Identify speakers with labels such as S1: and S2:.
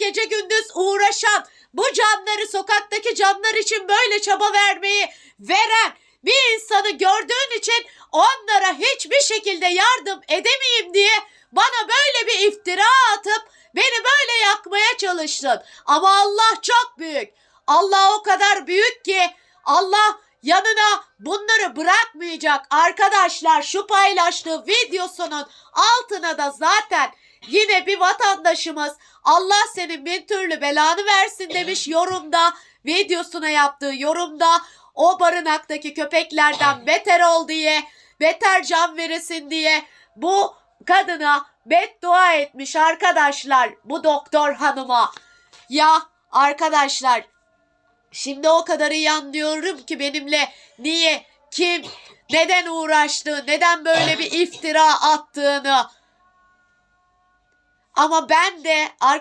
S1: gece gündüz uğraşan, bu canları sokaktaki canlar için böyle çaba vermeyi veren bir insanı gördüğün için onlara hiçbir şekilde yardım edemeyeyim diye bana böyle bir iftira atıp beni böyle yakmaya çalıştın. Ama Allah çok büyük. Allah o kadar büyük ki Allah yanına bunları bırakmayacak. Arkadaşlar şu paylaştığı videosunun altına da zaten yine bir vatandaşımız Allah senin bin türlü belanı versin demiş yorumda. Videosuna yaptığı yorumda o barınaktaki köpeklerden beter ol diye, beter can veresin diye bu kadına beddua etmiş arkadaşlar bu doktor hanıma. Ya arkadaşlar şimdi o kadar iyi anlıyorum ki benimle niye, kim, neden uğraştığı, neden böyle bir iftira attığını. Ama ben de arkadaşlar